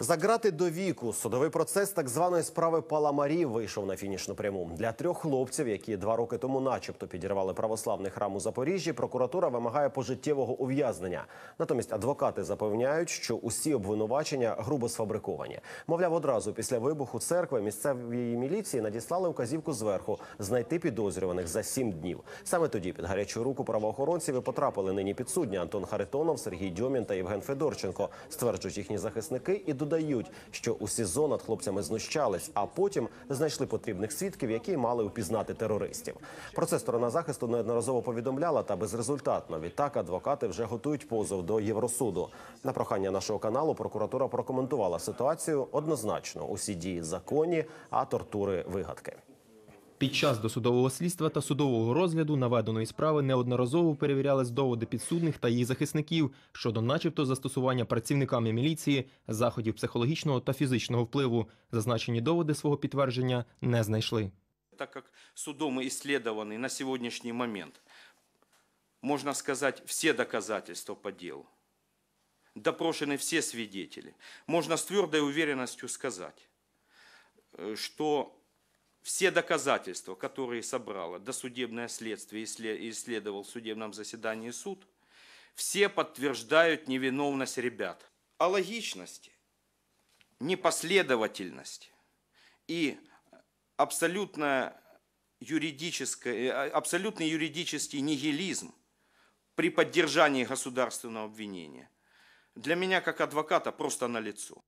Заграти до віку судовий процес так званої справи Паламарі вийшов на фінішну пряму. Для трьох хлопців, які два роки тому, начебто, підірвали православний храм у Запоріжжі, прокуратура вимагає пожиттєвого ув'язнення. Натомість адвокати запевняють, що усі обвинувачення грубо сфабриковані. Мовляв, одразу після вибуху церкви місцевої міліції надіслали указівку зверху знайти підозрюваних за сім днів. Саме тоді під гарячу руку правоохоронців і потрапили нині підсудні Антон Харитонов, Сергій Дьомін та Євген Федорченко. Стверджують їхні захисники і додають, що у СІЗО над хлопцями знущались, а потім знайшли потрібних свідків, які мали впізнати терористів. Про це сторона захисту неодноразово повідомляла та безрезультатно. Відтак адвокати вже готують позов до Євросуду. На прохання нашого каналу прокуратура прокоментувала ситуацію однозначно. Усі дії законні, а тортури вигадки. Під час досудового слідства та судового розгляду наведеної справи неодноразово перевірялись доводи підсудних та їх захисників щодо, начебто, застосування працівниками міліції заходів психологічного та фізичного впливу. Зазначені доводи свого підтвердження не знайшли. так как судом исследованы на сегодняшний момент, можно сказать, все доказательства по делу, допрошены все свидетели, можно с твердой уверенностью сказать, э, что все доказательства, которые собрало досудебное следствие и сле- и исследовал в судебном заседании суд, все подтверждают невиновность ребят. О логичности, непоследовательности и абсолютно юридическое, э, абсолютный юридический нигилизм при поддержании государственного обвинения для меня как адвоката просто налицо.